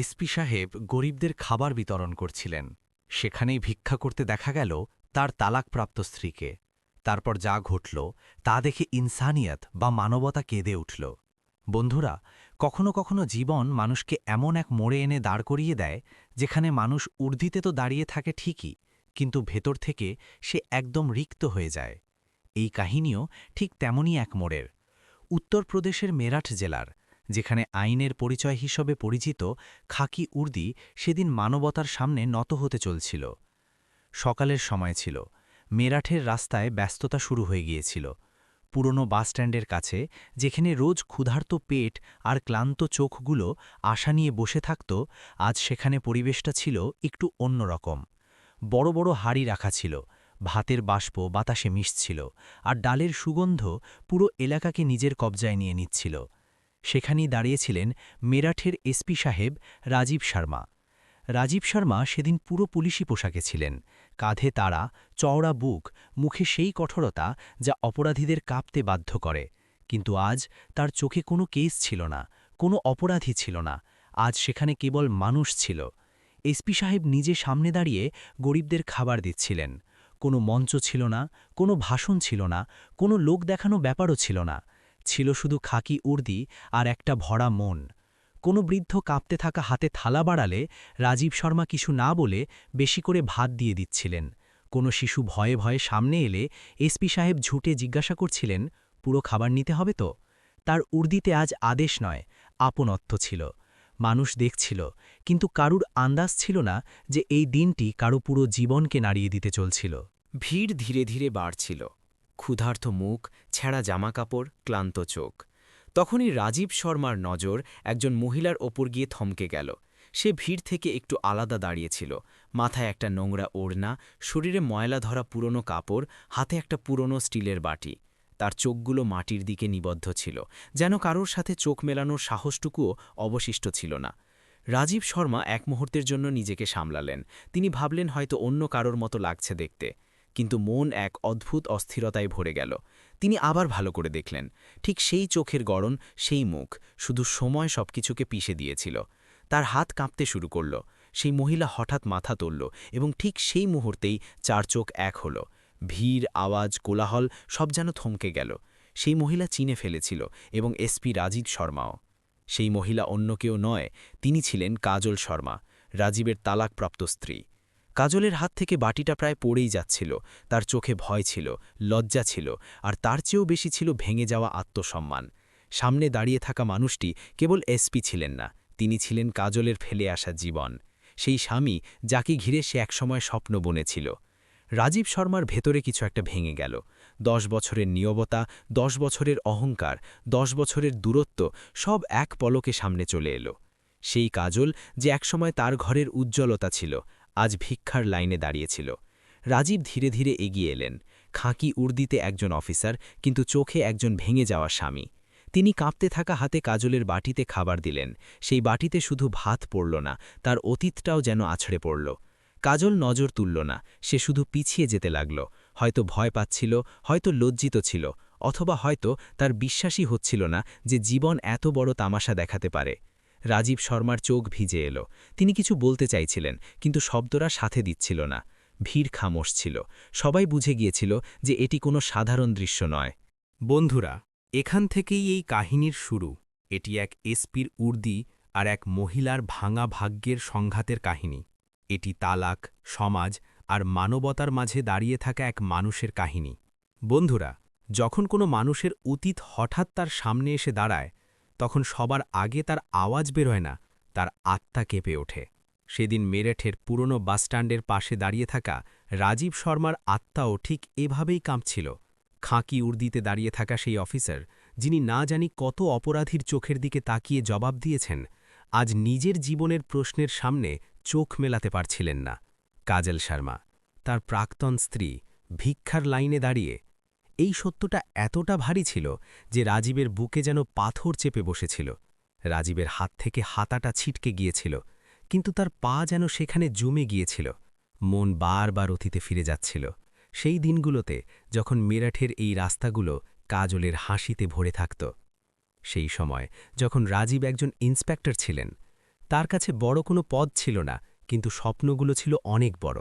SP সাহেব গরিবদের খাবার বিতরণ করছিলেন। সেখানেই ভিক্ষা করতে দেখা গেল তার তালাকপ্রাপ্ত স্ত্রীকে। তারপর যা ঘটল, তা দেখে ইনসানিয়ত বা মানবতা কেঁদে উঠল। বন্ধুরা, কখনো কখনো জীবন মানুষকে এমন এক মোড়ে এনে দাঁড় করিয়ে দেয়, যেখানে মানুষ ঊর্ধ্বিতে তো দাঁড়িয়ে থাকে ঠিকই, কিন্তু ভেতর থেকে সে একদম রিক্ত হয়ে যায়। এই কাহিনীও ঠিক তেমনই এক মোড়ের। উত্তরপ্রদেশের মেরাঠ জেলার যেখানে আইনের পরিচয় হিসেবে পরিচিত খাকি উর্দি সেদিন মানবতার সামনে নত হতে চলছিল। সকালের সময় ছিল। মেরাঠের রাস্তায় ব্যস্ততা শুরু হয়ে গিয়েছিল। পুরনো বাসস্ট্যান্ডের কাছে, যেখানে রোজ ক্ষুধার্ত পেট আর ক্লান্ত চোখগুলো আশা নিয়ে বসে থাকত, আজ সেখানে পরিবেশটা ছিল একটু অন্যরকম বড় বড় হাড়ি রাখা ছিল। ভাতের বাষ্প বাতাসে মিশছিল। আর ডালের সুগন্ধ পুরো এলাকাকে নিজের কবজায় নিয়ে নিচ্ছিল। সেখানেই দাঁড়িয়েছিলেন মেরাঠের এসপি সাহেব রাজীব শর্মা। রাজীব শর্মা সেদিন পুরো পুলিশি পোশাকে ছিলেন। কাঁধে তারা, চওড়া বুক, মুখে সেই কঠোরতা যা অপরাধীদের কাঁপতে বাধ্য করে। কিন্তু আজ তার চোখে কোনো কেস ছিল না, কোনো অপরাধী ছিল না। আজ সেখানে কেবল মানুষ ছিল। এসপি সাহেব নিজে সামনে দাঁড়িয়ে গরিবদের খাবার দিচ্ছিলেন। কোনো মঞ্চ ছিল না, কোনো ভাষণ ছিল না, কোনো লোক দেখানো ব্যাপারও ছিল না। ছিল শুধু খাকি উর্দি আর একটা ভরা মন। কোনো বৃদ্ধ কাঁপতে থাকা হাতে থালা বাড়ালে রাজীব শর্মা কিছু না বলে বেশি করে ভাত দিয়ে দিচ্ছিলেন। কোনো শিশু ভয়ে ভয়ে সামনে এলে এসপি সাহেব ঝুটে জিজ্ঞাসা করছিলেন, পুরো খাবার নিতে হবে তো? তার উর্দিতে আজ আদেশ নয়, আপনত্ব ছিল। মানুষ দেখছিল, কিন্তু কারুর আন্দাজ ছিল না যে এই দিনটি কারও পুরো জীবনকে নাড়িয়ে দিতে চলছিল। ভিড় ধীরে ধীরে বাড়ছিল। ক্ষুধার্ত মুখ, ছেঁড়া জামাকাপড়, ক্লান্ত চোখ। তখনই রাজীব শর্মার নজর একজন মহিলার ওপর গিয়ে থমকে গেল। সে ভিড় থেকে একটু আলাদা দাঁড়িয়েছিল। মাথায় একটা নোংরা ওড়না, শরীরে ময়লা ধরা পুরনো কাপড়, হাতে একটা পুরনো স্টিলের বাটি। তার চোখগুলো মাটির দিকে নিবদ্ধ ছিল, যেন কারোর সাথে চোখ মেলানোর সাহসটুকুও অবশিষ্ট ছিল না। রাজীব শর্মা এক মুহূর্তের জন্য নিজেকে সামলালেন। তিনি ভাবলেন হয়তো অন্য কারোর মতো লাগছে দেখতে। কিন্তু মন এক অদ্ভুত অস্থিরতায় ভরে গেল। তিনি আবার ভালো করে দেখলেন। ঠিক সেই চোখের গড়ন, সেই মুখ, শুধু সময় সবকিছুকে পিষে দিয়েছিল। তার হাত কাঁপতে শুরু করল। সেই মহিলা হঠাৎ মাথা তুলল এবং ঠিক সেই মুহূর্তেই চার চোখ এক হল। ভিড়, আওয়াজ, কোলাহল সব যেন থমকে গেল। সেই মহিলা চিনে ফেলেছিল এবং এসপি রাজীব শর্মাও। সেই মহিলা অন্য কেউ নয়, তিনি ছিলেন কাজল শর্মা, রাজীবের তালাকপ্রাপ্ত স্ত্রী। কাজলের হাত থেকে বাটিটা প্রায় পড়েই যাচ্ছিল, তার চোখে ভয় ছিল, লজ্জা ছিল, আর তার চেয়েও বেশি ছিল ভেঙে যাওয়া আত্মসম্মান। সামনে দাঁড়িয়ে থাকা মানুষটি কেবল এসপি ছিলেন না, তিনি ছিলেন কাজলের ফেলে আসা জীবন। সেই স্বামী যাকে ঘিরে সে একসময় স্বপ্ন বনেছিল। রাজীব শর্মার ভেতরে কিছু একটা ভেঙে গেল। দশ বছরের নিয়বতা দশ বছরের অহংকার, দশ বছরের দূরত্ব, সব এক পলকে সামনে চলে এলো। সেই কাজল যে একসময় তার ঘরের উজ্জ্বলতা ছিল আজ ভিক্ষার লাইনে দাঁড়িয়েছিল। রাজীব ধীরে ধীরে এগিয়ে এলেন। খাঁকি উর্দিতে একজন অফিসার, কিন্তু চোখে একজন ভেঙে যাওয়া স্বামী। তিনি কাঁপতে থাকা হাতে কাজলের বাটিতে খাবার দিলেন। সেই বাটিতে শুধু ভাত পড়ল না, তার অতীতটাও যেন আছড়ে পড়ল। কাজল নজর তুলল না, সে শুধু পিছিয়ে যেতে লাগল। হয়তো ভয় পাচ্ছিল, হয়তো লজ্জিত ছিল, অথবা হয়তো তার বিশ্বাসই হচ্ছিল না যে জীবন এত বড় তামাশা দেখাতে পারে। রাজীব শর্মার চোখ ভিজে এলো। তিনি কিছু বলতে চাইছিলেন, কিন্তু শব্দরা সাথে দিচ্ছিল না। ভিড় খামোশ ছিল। সবাই বুঝে গিয়েছিল যে এটি কোনো সাধারণ দৃশ্য নয়। বন্ধুরা, এখান থেকেই এই কাহিনীর শুরু। এটি এক এসপির উর্দি আর এক মহিলার ভাঙা ভাগ্যের সংঘাতের কাহিনী। এটি তালাক, সমাজ আর মানবতার মাঝে দাঁড়িয়ে থাকা এক মানুষের কাহিনী। বন্ধুরা, যখন কোনো মানুষের অতীত হঠাৎ তার সামনে এসে দাঁড়ায় তখন সবার আগে তার আওয়াজ বেরোয় না, তার আত্মা কেঁপে ওঠে। সেদিন মেরেঠের পুরনো বাসস্ট্যান্ডের পাশে দাঁড়িয়ে থাকা রাজীব শর্মার আত্মাও ঠিক এভাবেই কাঁপছিল। খাঁকি উর্দিতে দাঁড়িয়ে থাকা সেই অফিসার, যিনি না জানি কত অপরাধীর চোখের দিকে তাকিয়ে জবাব দিয়েছেন, আজ নিজের জীবনের প্রশ্নের সামনে চোখ মেলাতে পারছিলেন না। কাজল শর্মা, তার প্রাক্তন স্ত্রী ভিক্ষার লাইনে দাঁড়িয়ে এই সত্যটা এতটা ভারী ছিল যে রাজীবের বুকে যেন পাথর চেপে বসেছিল। রাজীবের হাত থেকে হাতাটা ছিটকে গিয়েছিল, কিন্তু তার পা যেন সেখানে জমে গিয়েছিল। মন বারবার অতীতে ফিরে যাচ্ছিল। সেই দিনগুলোতে যখন মেরাঠের এই রাস্তাগুলো কাজলের হাসিতে ভরে থাকত, সেই সময় যখন রাজীব একজন ইন্সপেক্টর ছিলেন, তার কাছে বড় কোনো পদ ছিল না, কিন্তু স্বপ্নগুলো ছিল অনেক বড়।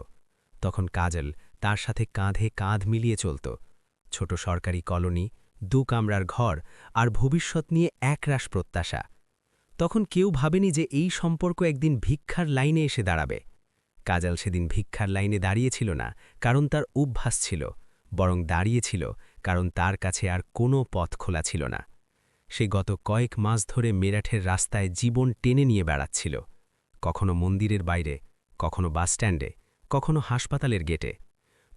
তখন কাজল তার সাথে কাঁধে কাঁধ মিলিয়ে চলত। ছোট সরকারি কলোনি, দু কামরার ঘর আর ভবিষ্যৎ নিয়ে একরাশ প্রত্যাশা। তখন কেউ ভাবেনি যে এই সম্পর্ক একদিন ভিক্ষার লাইনে এসে দাঁড়াবে। কাজাল সেদিন ভিক্ষার লাইনে দাঁড়িয়েছিল না, কারণ তার অভ্যাস ছিল, বরং দাঁড়িয়েছিল, কারণ তার কাছে আর কোনো পথ খোলা ছিল না। সে গত কয়েক মাস ধরে মেরাঠের রাস্তায় জীবন টেনে নিয়ে বেড়াচ্ছিল। কখনো মন্দিরের বাইরে, কখনো বাসস্ট্যান্ডে, কখনো হাসপাতালের গেটে।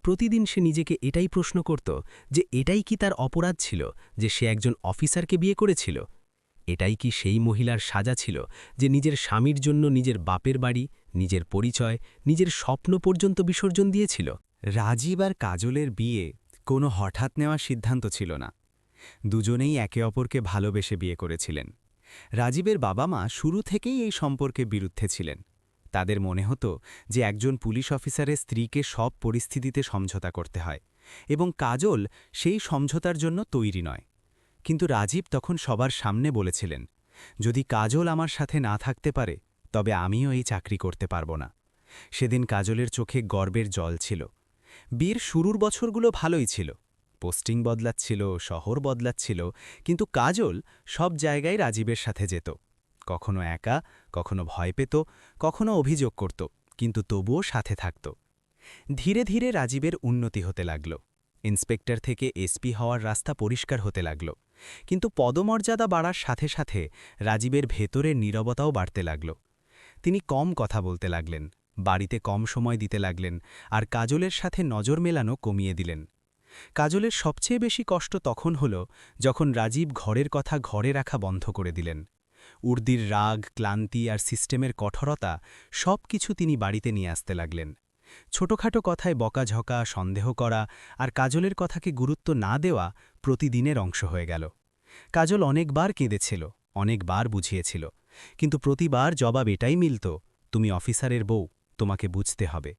প্রতিদিন সে নিজেকে এটাই প্রশ্ন করত যে এটাই কি তার অপরাধ ছিল যে সে একজন অফিসারকে বিয়ে করেছিল? এটাই কি সেই মহিলার সাজা ছিল যে নিজের স্বামীর জন্য নিজের বাপের বাড়ি, নিজের পরিচয়, নিজের স্বপ্ন পর্যন্ত বিসর্জন দিয়েছিল? রাজীব আর কাজলের বিয়ে কোনো হঠাৎ নেওয়ার সিদ্ধান্ত ছিল না। দুজনেই একে অপরকে ভালোবেসে বিয়ে করেছিলেন। রাজীবের বাবা মা শুরু থেকেই এই সম্পর্কে বিরুদ্ধে ছিলেন। তাদের মনে হতো যে একজন পুলিশ অফিসারের স্ত্রীকে সব পরিস্থিতিতে সমঝোতা করতে হয় এবং কাজল সেই সমঝোতার জন্য তৈরি নয়। কিন্তু রাজীব তখন সবার সামনে বলেছিলেন, যদি কাজল আমার সাথে না থাকতে পারে, তবে আমিও এই চাকরি করতে পারব না। সেদিন কাজলের চোখে গর্বের জল ছিল। বীর শুরুর বছরগুলো ভালোই ছিল। পোস্টিং বদলাচ্ছিল, শহর বদলাচ্ছিল, কিন্তু কাজল সব জায়গায় রাজীবের সাথে যেত। কখনো একা, কখনো ভয় পেত, কখনো অভিযোগ করত, কিন্তু তবুও সাথে থাকত। ধীরে ধীরে রাজীবের উন্নতি হতে লাগল। ইন্সপেক্টর থেকে এসপি হওয়ার রাস্তা পরিষ্কার হতে লাগল। কিন্তু পদমর্যাদা বাড়ার সাথে সাথে রাজীবের ভেতরের নীরবতাও বাড়তে লাগল। তিনি কম কথা বলতে লাগলেন, বাড়িতে কম সময় দিতে লাগলেন, আর কাজলের সাথে নজর মেলানো কমিয়ে দিলেন। কাজলের সবচেয়ে বেশি কষ্ট তখন হল যখন রাজীব ঘরের কথা ঘরে রাখা বন্ধ করে দিলেন। উর্দির রাগ, ক্লান্তি আর সিস্টেমের কঠোরতা সব কিছু তিনি বাড়িতে নিয়ে আসতে লাগলেন। ছোটখাটো কথায় বকাঝকা, সন্দেহ করা আর কাজলের কথাকে গুরুত্ব না দেওয়া প্রতিদিনের অংশ হয়ে গেল। কাজল অনেকবার কেঁদেছিল, অনেকবার বুঝিয়েছিল, কিন্তু প্রতিবার জবাব এটাই মিলত, তুমি অফিসারের বউ, তোমাকে বুঝতে হবে।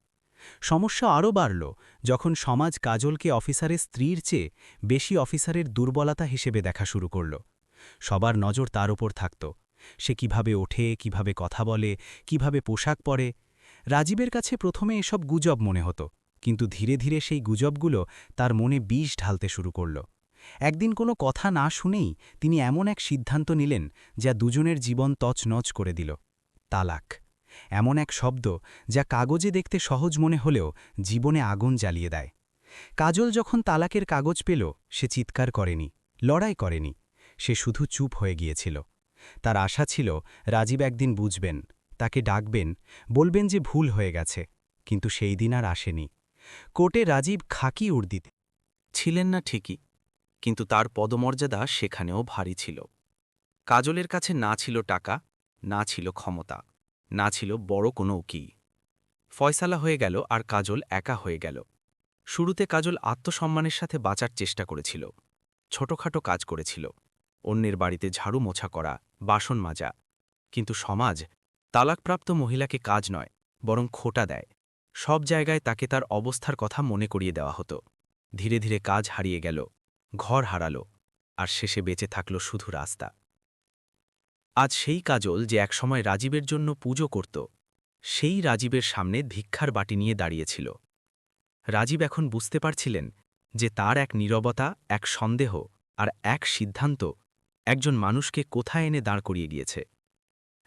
সমস্যা আরও বাড়ল, যখন সমাজ কাজলকে অফিসারের স্ত্রীর চেয়ে বেশি অফিসারের দুর্বলতা হিসেবে দেখা শুরু করল। সবার নজর তার ওপর থাকত। সে কীভাবে ওঠে, কীভাবে কথা বলে, কীভাবে পোশাক পরে। রাজীবের কাছে প্রথমে এসব গুজব মনে হতো, কিন্তু ধীরে ধীরে সেই গুজবগুলো তার মনে বিষ ঢালতে শুরু করল। একদিন কোনো কথা না শুনেই তিনি এমন এক সিদ্ধান্ত নিলেন যা দুজনের জীবন তছনছ করে দিল। তালাক। এমন এক শব্দ যা কাগজে দেখতে সহজ মনে হলেও জীবনে আগুন জ্বালিয়ে দেয়। কাজল যখন তালাকের কাগজ পেল, সে চিৎকার করেনি, লড়াই করেনি, সে শুধু চুপ হয়ে গিয়েছিল। তার আশা ছিল রাজীব একদিন বুঝবেন, তাকে ডাকবেন, বলবেন যে ভুল হয়ে গেছে, কিন্তু সেই দিন আর আসেনি। কোর্টে রাজীব খাকি উর্দিতে ছিলেন না ঠিকই, কিন্তু তার পদমর্যাদা সেখানেও ভারী ছিল। কাজলের কাছে না ছিল টাকা, না ছিল ক্ষমতা, না ছিল বড় কোনো উকি ফয়সালা হয়ে গেল আর কাজল একা হয়ে গেল। শুরুতে কাজল আত্মসম্মানের সাথে বাঁচার চেষ্টা করেছিল, ছোটখাটো কাজ করেছিল, অন্যের বাড়িতে ঝাড়ু মোছা করা বাসন মাজা। কিন্তু সমাজ তালাকপ্রাপ্ত মহিলাকে কাজ নয়, বরং খোটা দেয়। সব জায়গায় তাকে তার অবস্থার কথা মনে করিয়ে দেওয়া হতো। ধীরে ধীরে কাজ হারিয়ে গেল, ঘর হারালো, আর শেষে বেঁচে থাকল শুধু রাস্তা। আজ সেই কাজল যে একসময় রাজীবের জন্য পুজো করত, সেই রাজীবের সামনে ভিক্ষার বাটি নিয়ে দাঁড়িয়েছিল। রাজীব এখন বুঝতে পারছিলেন যে তার এক নীরবতা, এক সন্দেহ, আর এক সিদ্ধান্ত একজন মানুষকে কোথায় এনে দাঁড় করিয়ে গিয়েছে।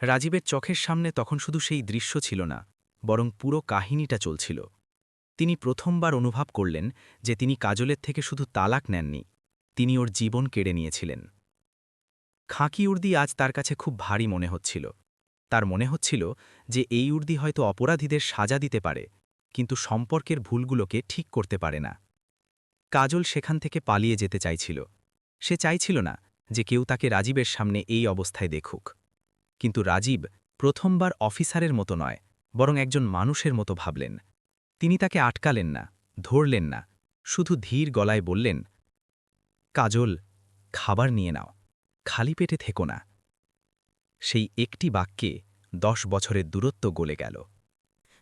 রাজীবের চোখের সামনে তখন শুধু সেই দৃশ্য ছিল না, বরং পুরো কাহিনীটা চলছিল। তিনি প্রথমবার অনুভব করলেন যে তিনি কাজলের থেকে শুধু তালাক নেননি, তিনি ওর জীবন কেড়ে নিয়েছিলেন। খাঁকি উর্দি আজ তার কাছে খুব ভারী মনে হচ্ছিল। তার মনে হচ্ছিল যে এই উর্দি হয়তো অপরাধীদের সাজা দিতে পারে, কিন্তু সম্পর্কের ভুলগুলোকে ঠিক করতে পারে না। কাজল সেখান থেকে পালিয়ে যেতে চাইছিল। সে চাইছিল না যে কেউ তাকে রাজীবের সামনে এই অবস্থায় দেখুক। কিন্তু রাজীব প্রথমবার অফিসারের মতো নয়, বরং একজন মানুষের মতো ভাবলেন। তিনি তাকে আটকালেন না, ধরলেন না, শুধু ধীর গলায় বললেন, কাজল, খাবার নিয়ে নাও, খালি পেটে থেকো না। সেই একটি বাক্যে দশ বছরের দূরত্ব গলে গেল।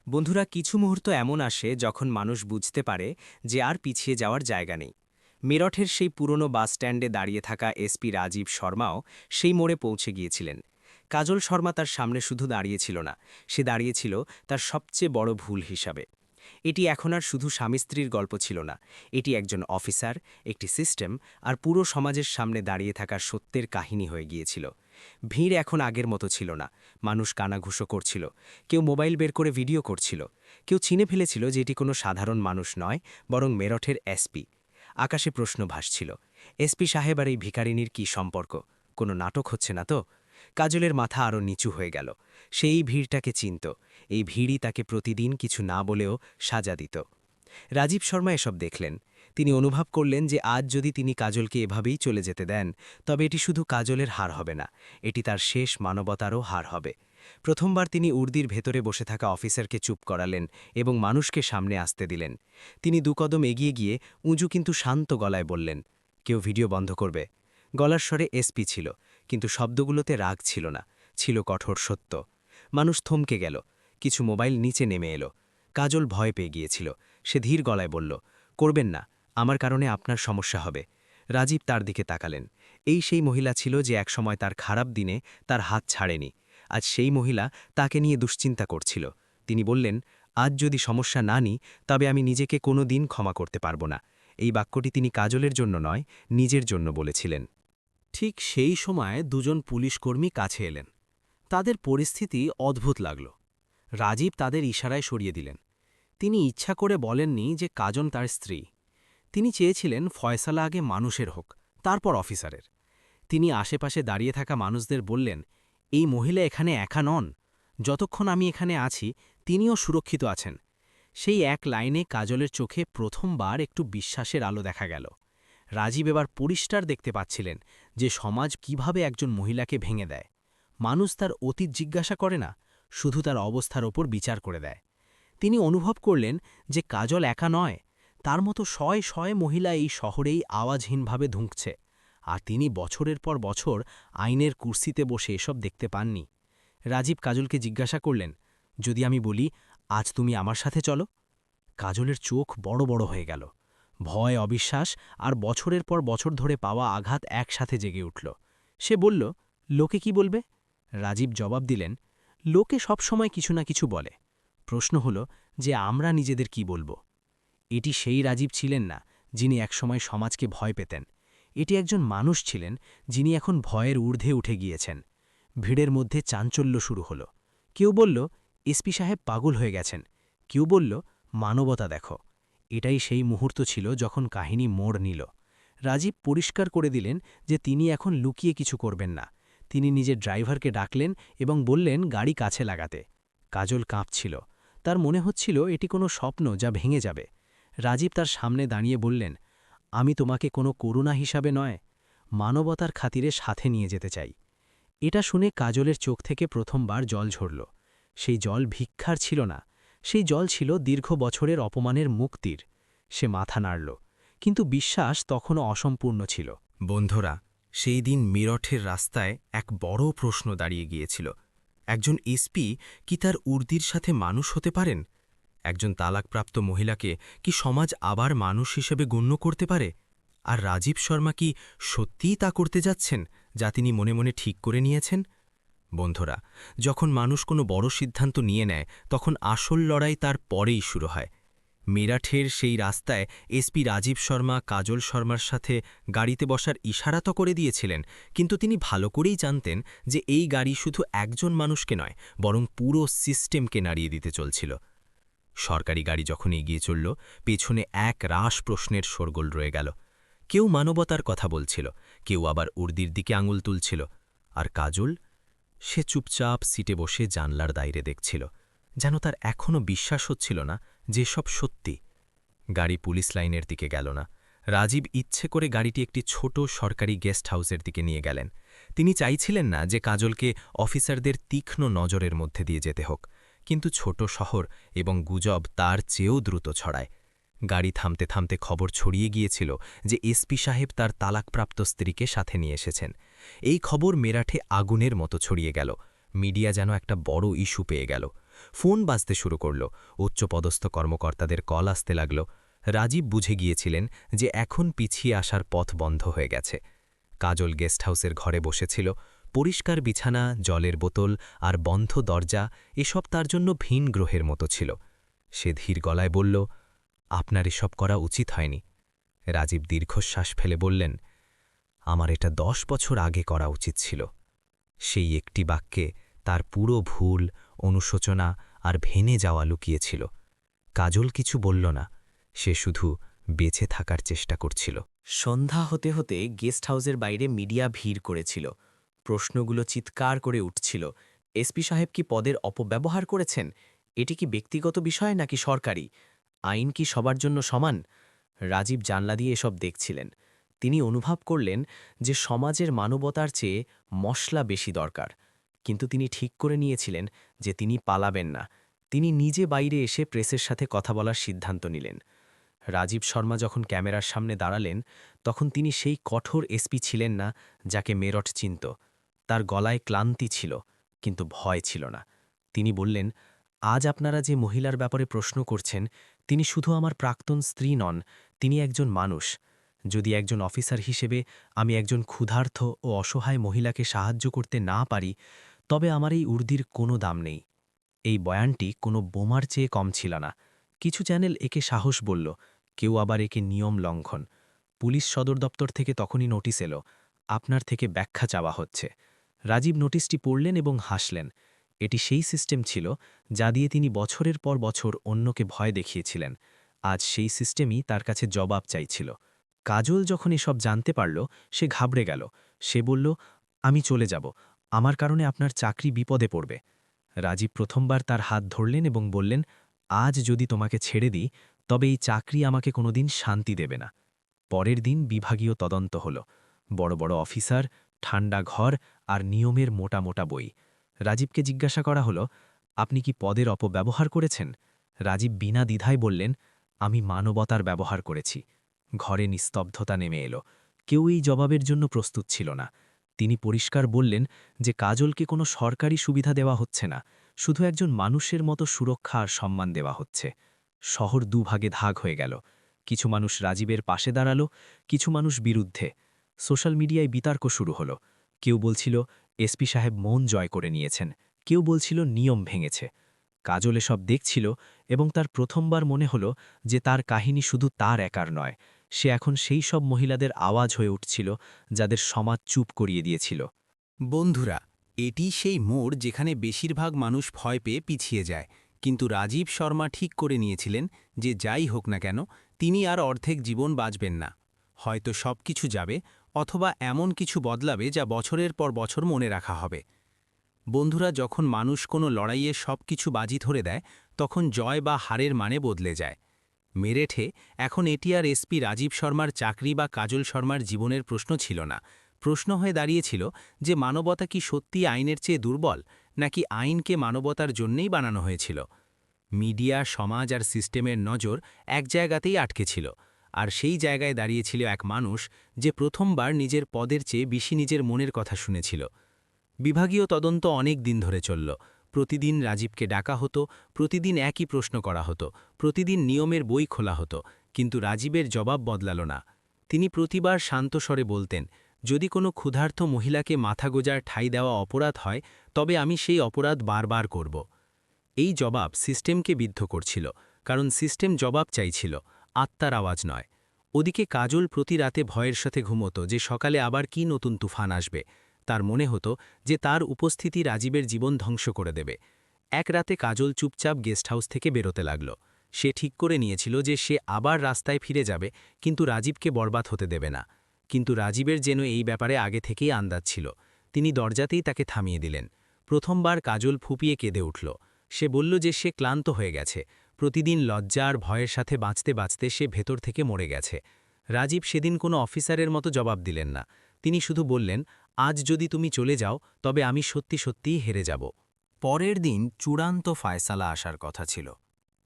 বন্ধুরা, কিছু মুহূর্ত এমন আসে যখন মানুষ বুঝতে পারে যে আর পিছিয়ে যাওয়ার জায়গা নেই। মেরঠের সেই পুরনো বাসস্ট্যান্ডে দাঁড়িয়ে থাকা এসপি রাজীব শর্মাও সেই মোড়ে পৌঁছে গিয়েছিলেন। কাজল শর্মা তার সামনে শুধু দাঁড়িয়েছিল না, সে দাঁড়িয়েছিল তার সবচেয়ে বড় ভুল হিসাবে। এটি এখন আর শুধু স্বামী স্ত্রীর গল্প ছিল না, এটি একজন অফিসার, একটি সিস্টেম আর পুরো সমাজের সামনে দাঁড়িয়ে থাকা সত্যের কাহিনী হয়ে গিয়েছিল। ভিড় এখন আগের মতো ছিল না, মানুষ কানাঘুষো করছিল, কেউ মোবাইল বের করে ভিডিও করছিল, কেউ চিনে ফেলেছিল যে এটি কোনো সাধারণ মানুষ নয়, বরং মেরঠের এসপি। আকাশে প্রশ্ন ভাসছিল। এসপি সাহেব আর এই ভিকারিনীর কি সম্পর্ক? কোনো নাটক হচ্ছে না তো? কাজলের মাথা আরও নিচু হয়ে গেল। সেই ভিড়টাকে চিনত। এই ভিড়ই তাকে প্রতিদিন কিছু না বলেও সাজা দিত। রাজীব শর্মা এসব দেখলেন। তিনি অনুভব করলেন যে আজ যদি তিনি কাজলকে এভাবেই চলে যেতে দেন, তবে এটি শুধু কাজলের হার হবে না, এটি তার শেষ মানবতারও হার হবে। প্রথমবার তিনি উর্দির ভেতরে বসে থাকা অফিসারকে চুপ করালেন এবং মানুষকে সামনে আসতে দিলেন। তিনি দুকদম এগিয়ে গিয়ে উঁজু কিন্তু শান্ত গলায় বললেন, কেউ ভিডিও বন্ধ করবে? গলার স্বরে এসপি ছিল, কিন্তু শব্দগুলোতে রাগ ছিল না, ছিল কঠোর সত্য। মানুষ থমকে গেল, কিছু মোবাইল নিচে নেমে এলো। কাজল ভয় পেয়ে গিয়েছিল, সে ধীর গলায় বলল, করবেন না, আমার কারণে আপনার সমস্যা হবে। রাজীব তার দিকে তাকালেন। এই সেই মহিলা ছিল যে একসময় তার খারাপ দিনে তার হাত ছাড়েনি। আজ সেই মহিলা তাকে নিয়ে দুশ্চিন্তা করছিল। তিনি বললেন, আজ যদি সমস্যা না নিই তবে আমি নিজেকে কোনো দিন ক্ষমা করতে পারব না। এই বাক্যটি তিনি কাজলের জন্য নয়, নিজের জন্য বলেছিলেন। ঠিক সেই সময় দুজন পুলিশকর্মী কাছে এলেন। তাদের পরিস্থিতি অদ্ভুত লাগল। রাজীব তাদের ইশারায় সরিয়ে দিলেন। তিনি ইচ্ছা করে বলেননি যে কাজন তার স্ত্রী। তিনি চেয়েছিলেন ফয়সালা আগে মানুষের হোক, তারপর অফিসারের। তিনি আশেপাশে দাঁড়িয়ে থাকা মানুষদের বললেন এই মহিলা এখানে একা নন। যতক্ষণ আমি এখানে আছি, তিনিও সুরক্ষিত আছেন। সেই এক লাইনে কাজলের চোখে প্রথমবার একটু বিশ্বাসের আলো দেখা গেল। রাজীব এবার পরিষ্কার দেখতে পাচ্ছিলেন যে সমাজ কীভাবে একজন মহিলাকে ভেঙে দেয়। মানুষ তার অতীত জিজ্ঞাসা করে না, শুধু তার অবস্থার ওপর বিচার করে দেয়। তিনি অনুভব করলেন যে কাজল একা নয়, তার মতো শয় শয় মহিলা এই শহরেই আওয়াজহীনভাবে ধুঁকছে। আর তিনি বছরের পর বছর আইনের কুর্সিতে বসে এসব দেখতে পাননি। রাজীব কাজলকে জিজ্ঞাসা করলেন, যদি আমি বলি, আজ তুমি আমার সাথে চলো? কাজলের চোখ বড় বড় হয়ে গেল। ভয়, অবিশ্বাস আর বছরের পর বছর ধরে পাওয়া আঘাত একসাথে জেগে উঠল। সে বলল, লোকে কি বলবে? রাজীব জবাব দিলেন, লোকে সবসময় কিছু না কিছু বলে। প্রশ্ন হল যে আমরা নিজেদের কি বলব? এটি সেই রাজীব ছিলেন না, যিনি একসময় সমাজকে ভয় পেতেন। এটি একজন মানুষ ছিলেন যিনি এখন ভয়ের ঊর্ধ্বে উঠে গিয়েছেন। ভিড়ের মধ্যে চাঞ্চল্য শুরু হল। কেউ বলল এসপি সাহেব পাগল হয়ে গেছেন। কেউ বলল, মানবতা দেখো। এটাই সেই মুহূর্ত ছিল যখন কাহিনী মোড় নিল। রাজীব পরিষ্কার করে দিলেন যে তিনি এখন লুকিয়ে কিছু করবেন না। তিনি নিজের ড্রাইভারকে ডাকলেন এবং বললেন, গাড়ি কাছে লাগাতে। কাজল কাঁপছিল। তার মনে হচ্ছিল, এটি কোনো স্বপ্ন যা ভেঙে যাবে। রাজীব তার সামনে দাঁড়িয়ে বললেন আমি তোমাকে কোনো করুণা হিসাবে নয়, মানবতার খাতিরে সাথে নিয়ে যেতে চাই। এটা শুনে কাজলের চোখ থেকে প্রথমবার জল ঝরল। সেই জল ভিক্ষার ছিল না, সেই জল ছিল দীর্ঘ বছরের অপমানের মুক্তির। সে মাথা নাড়ল, কিন্তু বিশ্বাস তখনও অসম্পূর্ণ ছিল। বন্ধুরা, সেই দিন মিরঠের রাস্তায় এক বড় প্রশ্ন দাঁড়িয়ে গিয়েছিল। একজন এসপি কি তার উর্দির সাথে মানুষ হতে পারেন? একজন তালাকপ্রাপ্ত মহিলাকে কি সমাজ আবার মানুষ হিসেবে গণ্য করতে পারে? আর রাজীব শর্মা কি সত্যিই তা করতে যাচ্ছেন, যা তিনি মনে মনে ঠিক করে নিয়েছেন? বন্ধুরা, যখন মানুষ কোনো বড় সিদ্ধান্ত নিয়ে নেয়, তখন আসল লড়াই তার পরেই শুরু হয়। মেরাঠের সেই রাস্তায় এসপি রাজীব শর্মা, কাজল শর্মার সাথে গাড়িতে বসার ইশারা তো করে দিয়েছিলেন, কিন্তু তিনি ভালো করেই জানতেন যে এই গাড়ি শুধু একজন মানুষকে নয়, বরং পুরো সিস্টেমকে নাড়িয়ে দিতে চলছিল। সরকারি গাড়ি যখন এগিয়ে চলল, পেছনে এক রাস প্রশ্নের শোরগোল রয়ে গেল। কেউ মানবতার কথা বলছিল, কেউ আবার উর্দির দিকে আঙুল তুলছিল, আর কাজল? সে চুপচাপ সিটে বসে জানলার দাইরে দেখছিল, যেন তার এখনও বিশ্বাস হচ্ছিল না যে সব সত্যি। গাড়ি পুলিশ লাইনের দিকে গেল না। রাজীব ইচ্ছে করে গাড়িটি একটি ছোট সরকারি গেস্ট হাউসের দিকে নিয়ে গেলেন। তিনি চাইছিলেন না যে কাজলকে অফিসারদের তীক্ষ্ণ নজরের মধ্যে দিয়ে যেতে হোক। কিন্তু ছোট শহর এবং গুজব তার চেয়েও দ্রুত ছড়ায়। গাড়ি থামতে থামতে খবর ছড়িয়ে গিয়েছিল যে এসপি সাহেব তার তালাকপ্রাপ্ত স্ত্রীকে সাথে নিয়ে এসেছেন। এই খবর মেরাঠে আগুনের মতো ছড়িয়ে গেল। মিডিয়া যেন একটা বড় ইস্যু পেয়ে গেল। ফোন বাজতে শুরু করল। উচ্চপদস্থ কর্মকর্তাদের কল আসতে লাগল। রাজীব বুঝে গিয়েছিলেন যে এখন পিছিয়ে আসার পথ বন্ধ হয়ে গেছে। কাজল গেস্ট হাউসের ঘরে বসেছিল। পরিষ্কার বিছানা, জলের বোতল আর বন্ধ দরজা এসব তার জন্য ভিন গ্রহের মতো ছিল। সে ধীর গলায় বলল, আপনার এসব করা উচিত হয়নি। রাজীব দীর্ঘশ্বাস ফেলে বললেন, আমার এটা দশ বছর আগে করা উচিত ছিল। সেই একটি বাক্যে তার পুরো ভুল, অনুশোচনা আর ভেনে যাওয়া লুকিয়েছিল। কাজল কিছু বলল না, সে শুধু বেঁচে থাকার চেষ্টা করছিল। সন্ধ্যা হতে হতে গেস্ট হাউসের বাইরে মিডিয়া ভিড় করেছিল। প্রশ্নগুলো চিৎকার করে উঠছিল। এসপি সাহেব কি পদের অপব্যবহার করেছেন? এটি কি ব্যক্তিগত বিষয় নাকি সরকারি? আইন কি সবার জন্য সমান? রাজীব জানলা দিয়ে এসব দেখছিলেন। তিনি অনুভব করলেন যে সমাজের মানবতার চেয়ে মশলা বেশি দরকার। কিন্তু তিনি ঠিক করে নিয়েছিলেন যে তিনি পালাবেন না। তিনি নিজে বাইরে এসে প্রেসের সাথে কথা বলার সিদ্ধান্ত নিলেন। রাজীব শর্মা যখন ক্যামেরার সামনে দাঁড়ালেন, তখন তিনি সেই কঠোর এসপি ছিলেন না যাকে মেরঠ চিনত। তার গলায় ক্লান্তি ছিল, কিন্তু ভয় ছিল না। তিনি বললেন, আজ আপনারা যে মহিলার ব্যাপারে প্রশ্ন করছেন, তিনি শুধু আমার প্রাক্তন স্ত্রী নন, তিনি একজন মানুষ। যদি একজন অফিসার হিসেবে আমি একজন ক্ষুধার্থ ও অসহায় মহিলাকে সাহায্য করতে না পারি, তবে আমার এই উর্দির কোনো দাম নেই। এই বয়ানটি কোনো বোমার চেয়ে কম ছিল না। কিছু চ্যানেল একে সাহস বলল, কেউ আবার একে নিয়ম লঙ্ঘন। পুলিশ সদর দপ্তর থেকে তখনই নোটিশ এলো, আপনার থেকে ব্যাখ্যা চাওয়া হচ্ছে। রাজীব নোটিশটি পড়লেন এবং হাসলেন। এটি সেই সিস্টেম ছিল যা দিয়ে তিনি বছরের পর বছর অন্যকে ভয় দেখিয়েছিলেন। আজ সেই সিস্টেমই তার কাছে জবাব চাইছিল। কাজল যখন এসব জানতে পারল, সে ঘাবড়ে গেল। সে বলল, আমি চলে যাব। আমার কারণে আপনার চাকরি বিপদে পড়বে। রাজীব প্রথমবার তার হাত ধরলেন এবং বললেন, আজ যদি তোমাকে ছেড়ে দিই, তবে এই চাকরি আমাকে কোনোদিন শান্তি দেবে না। পরের দিন বিভাগীয় তদন্ত হল। বড় বড় অফিসার ঠান্ডা ঘর আর নিয়মের মোটা মোটা বই। রাজীবকে জিজ্ঞাসা করা হলো, আপনি কি পদের অপব্যবহার করেছেন? রাজীব বিনা দ্বিধায় বললেন, আমি মানবতার ব্যবহার করেছি। ঘরে নিস্তব্ধতা নেমে এলো। কেউ এই জবাবের জন্য প্রস্তুত ছিল না। তিনি পরিষ্কার বললেন যে, কাজলকে কোনো সরকারি সুবিধা দেওয়া হচ্ছে না। শুধু একজন মানুষের মতো সুরক্ষা আর সম্মান দেওয়া হচ্ছে। শহর দুভাগে ধাগ হয়ে গেল। কিছু মানুষ রাজীবের পাশে দাঁড়াল, কিছু মানুষ বিরুদ্ধে। সোশ্যাল মিডিয়ায় বিতর্ক শুরু হলো। কেউ বলছিল, এসপি সাহেব মন জয় করে নিয়েছেন। কেউ বলছিল, নিয়ম ভেঙেছে। কাজল এসব দেখছিল এবং তার প্রথমবার মনে হল যে তার কাহিনী শুধু তার একার নয়, সে এখন সেই সব মহিলাদের আওয়াজ হয়ে উঠছিল যাদের সমাজ চুপ করিয়ে দিয়েছিল। বন্ধুরা, এটি সেই মোড় যেখানে বেশিরভাগ মানুষ ভয় পেয়ে পিছিয়ে যায়। কিন্তু রাজীব শর্মা ঠিক করে নিয়েছিলেন যে যাই হোক না কেন, তিনি আর অর্ধেক জীবন বাঁচবেন না। হয়তো সব কিছু যাবে অথবা এমন কিছু বদলাবে যা বছরের পর বছর মনে রাখা হবে। বন্ধুরা, যখন মানুষ কোনো লড়াইয়ে সব কিছু বাজি ধরে দেয়, তখন জয় বা হারের মানে বদলে যায়। মেরেঠে এখন এটি আর এসপি রাজীব শর্মার চাকরি বা কাজল শর্মার জীবনের প্রশ্ন ছিল না। প্রশ্ন হয়ে দাঁড়িয়েছিল যে মানবতা কি সত্যি আইনের চেয়ে দুর্বল, নাকি আইনকে মানবতার জন্যেই বানানো হয়েছিল? মিডিয়া, সমাজ আর সিস্টেমের নজর এক জায়গাতেই আটকে ছিল। আর সেই জায়গায় দাঁড়িয়েছিল এক মানুষ যে প্রথমবার নিজের পদের চেয়ে বেশি নিজের মনের কথা শুনেছিল। বিভাগীয় তদন্ত অনেক দিন ধরে চলল। প্রতিদিন রাজীবকে ডাকা হতো, প্রতিদিন একই প্রশ্ন করা হতো, প্রতিদিন নিয়মের বই খোলা হতো, কিন্তু রাজীবের জবাব বদলাল না। তিনি প্রতিবার শান্ত স্বরে বলতেন, যদি কোনো ক্ষুধার্ত মহিলাকে মাথা গোজার ঠাই দেওয়া অপরাধ হয়, তবে আমি সেই অপরাধ বারবার করব। এই জবাব সিস্টেমকে বিদ্ধ করছিল, কারণ সিস্টেম জবাব চাইছিল। আত্মার আওয়াজ নয়। ওদিকে কাজল প্রতি রাতে ভয়ের সাথে ঘুমতো যে সকালে আবার কি নতুন তুফান আসবে। তার মনে হতো যে তার উপস্থিতি রাজীবের জীবন ধ্বংস করে দেবে। এক রাতে কাজল চুপচাপ গেস্ট হাউস থেকে বেরোতে লাগল। সে ঠিক করে নিয়েছিল যে সে আবার রাস্তায় ফিরে যাবে, কিন্তু রাজীবকে বরবাদ হতে দেবে না। কিন্তু রাজীবের যেন এই ব্যাপারে আগে থেকেই আন্দাজ ছিল। তিনি দরজাতেই তাকে থামিয়ে দিলেন। প্রথমবার কাজল ফুপিয়ে কেঁদে উঠল। সে বলল যে সে ক্লান্ত হয়ে গেছে। প্রতিদিন লজ্জা আর ভয়ের সাথে বাঁচতে বাঁচতে সে ভেতর থেকে মরে গেছে। রাজীব সেদিন কোনো অফিসারের মতো জবাব দিলেন না। তিনি শুধু বললেন, আজ যদি তুমি চলে যাও, তবে আমি সত্যি সত্যিই হেরে যাব। পরের দিন চূড়ান্ত ফায়সালা আসার কথা ছিল।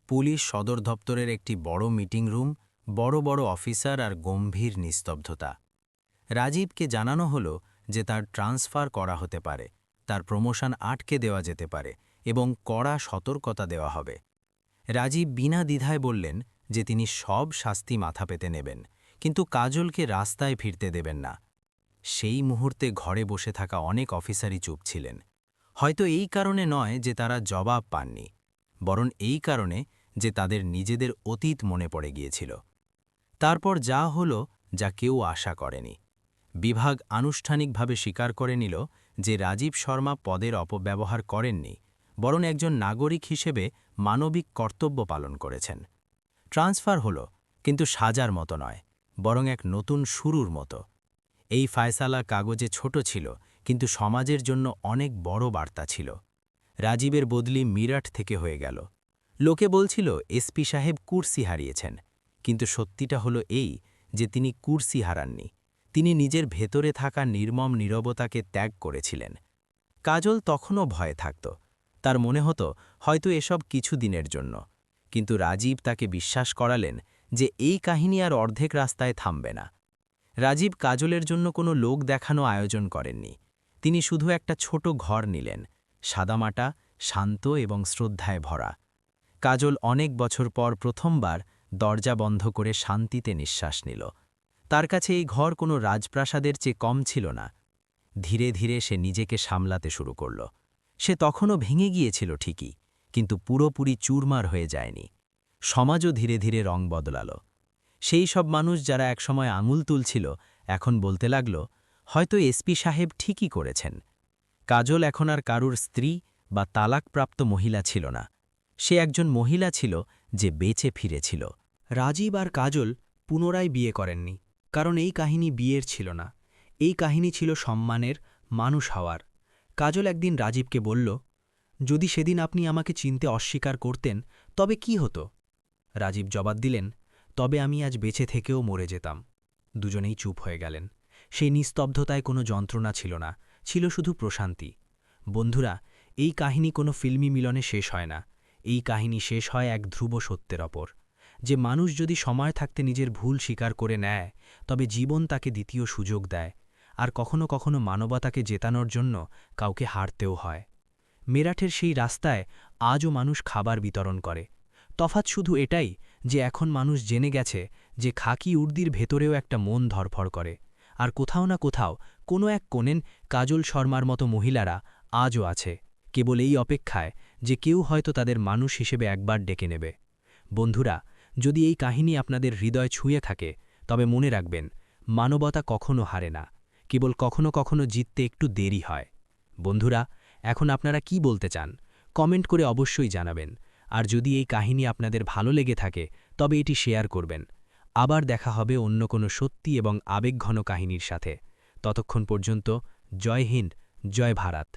পুলিশ সদর দপ্তরের একটি বড় মিটিং রুম, বড় বড় অফিসার আর গম্ভীর নিস্তব্ধতা। রাজীবকে জানানো হলো যে তার ট্রান্সফার করা হতে পারে, তার প্রমোশন আটকে দেওয়া যেতে পারে এবং কড়া সতর্কতা দেওয়া হবে। রাজীব বিনা দ্বিধায় বললেন যে তিনি সব শাস্তি মাথা পেতে নেবেন, কিন্তু কাজলকে রাস্তায় ফিরতে দেবেন না। সেই মুহূর্তে ঘরে বসে থাকা অনেক অফিসারই চুপ ছিলেন। হয়তো এই কারণে নয় যে তারা জবাব পাননি, বরং এই কারণে যে তাদের নিজেদের অতীত মনে পড়ে গিয়েছিল। তারপর যা হলো, যা কেউ আশা করেনি। বিভাগ আনুষ্ঠানিকভাবে স্বীকার করে নিল যে রাজীব শর্মা পদের অপব্যবহার করেননি বরং একজন নাগরিক হিসেবে মানবিক কর্তব্য পালন করেছেন। ট্রান্সফার হল কিন্তু সাজার মতো নয়, বরং এক নতুন শুরুর মতো। এই ফায়সালা কাগজে ছোট ছিল, কিন্তু সমাজের জন্য অনেক বড় বার্তা ছিল। রাজীবের বদলি মিরাট থেকে হয়ে গেল। লোকে বলছিল, এসপি সাহেব কুর্সি হারিয়েছেন, কিন্তু সত্যিটা হলো এই যে তিনি কুর্সি হারাননি। তিনি নিজের ভেতরে থাকা নির্মম নীরবতাকে ত্যাগ করেছিলেন। কাজল তখনও ভয়ে থাকত তার মনে হতো হয়তো এসব কিছু দিনের জন্য। কিন্তু রাজীব তাকে বিশ্বাস করালেন যে এই কাহিনী আর অর্ধেক রাস্তায় থামবে না। রাজীব কাজলের জন্য কোনো লোক দেখানো আয়োজন করেননি। তিনি শুধু একটা ছোট ঘর নিলেন, সাদামাটা, শান্ত এবং শ্রদ্ধায় ভরা। কাজল অনেক বছর পর প্রথমবার দরজা বন্ধ করে শান্তিতে নিঃশ্বাস নিল। তার কাছে এই ঘর কোনো রাজপ্রাসাদের চেয়ে কম ছিল না। ধীরে ধীরে সে নিজেকে সামলাতে শুরু করল। সে তখনও ভেঙে গিয়েছিল ঠিকই, কিন্তু পুরোপুরি চুরমার হয়ে যায়নি। সমাজও ধীরে ধীরে রং বদলাল। সেই সব মানুষ যারা একসময় আঙুল তুলছিল, এখন বলতে লাগল, হয়তো এসপি সাহেব ঠিকই করেছেন। কাজল এখন আর কারুর স্ত্রী বা তালাকপ্রাপ্ত মহিলা ছিল না। সে একজন মহিলা ছিল যে বেঁচে ফিরেছিল। রাজীব আর কাজল পুনরায় বিয়ে করেননি, কারণ এই কাহিনী বিয়ের ছিল না। এই কাহিনী ছিল সম্মানের, মানুষ হওয়ার। কাজল একদিন রাজীবকে বলল, যদি সেদিন আপনি আমাকে চিনতে অস্বীকার করতেন, তবে কি হতো? রাজীব জবাব দিলেন, তবে আমি আজ বেঁচে থেকেও মরে যেতাম। দুজনেই চুপ হয়ে গেলেন। সেই নিস্তব্ধতায় কোনো যন্ত্রণা ছিল না, ছিল শুধু প্রশান্তি। বন্ধুরা, এই কাহিনী কোনো ফিল্মি মিলনে শেষ হয় না। এই কাহিনী শেষ হয় এক ধ্রুব সত্যের অপর। যে মানুষ যদি সময় থাকতে নিজের ভুল স্বীকার করে নেয়, তবে জীবন তাকে দ্বিতীয় সুযোগ দেয়। আর কখনো কখনো মানবতাকে জেতানোর জন্য কাউকে হারতেও হয়। মেরাঠের সেই রাস্তায় আজও মানুষ খাবার বিতরণ করে। তফাৎ শুধু এটাই যে এখন মানুষ জেনে গেছে যে খাকি উর্দির ভেতরেও একটা মন ধরফর করে। আর কোথাও না কোথাও কোনো এক কোনেন কাজল শর্মার মতো মহিলারা আজও আছে, কেবল এই অপেক্ষায় যে কেউ হয়তো তাদের মানুষ হিসেবে একবার ডেকে নেবে। বন্ধুরা, যদি এই কাহিনী আপনাদের হৃদয় ছুঁয়ে থাকে, তবে মনে রাখবেন, মানবতা কখনো হারে না। কেবল কখনো কখনো জিততে একটু দেরি হয়। বন্ধুরা, এখন আপনারা কি বলতে চান? কমেন্ট করে অবশ্যই জানাবেন। আর যদি এই কাহিনী আপনাদের ভালো লেগে থাকে, তবে এটি শেয়ার করবেন। আবার দেখা হবে অন্য কোনো সত্যি এবং আবেগঘন কাহিনীর সাথে। ততক্ষণ পর্যন্ত জয় হিন্দ, জয় ভারত।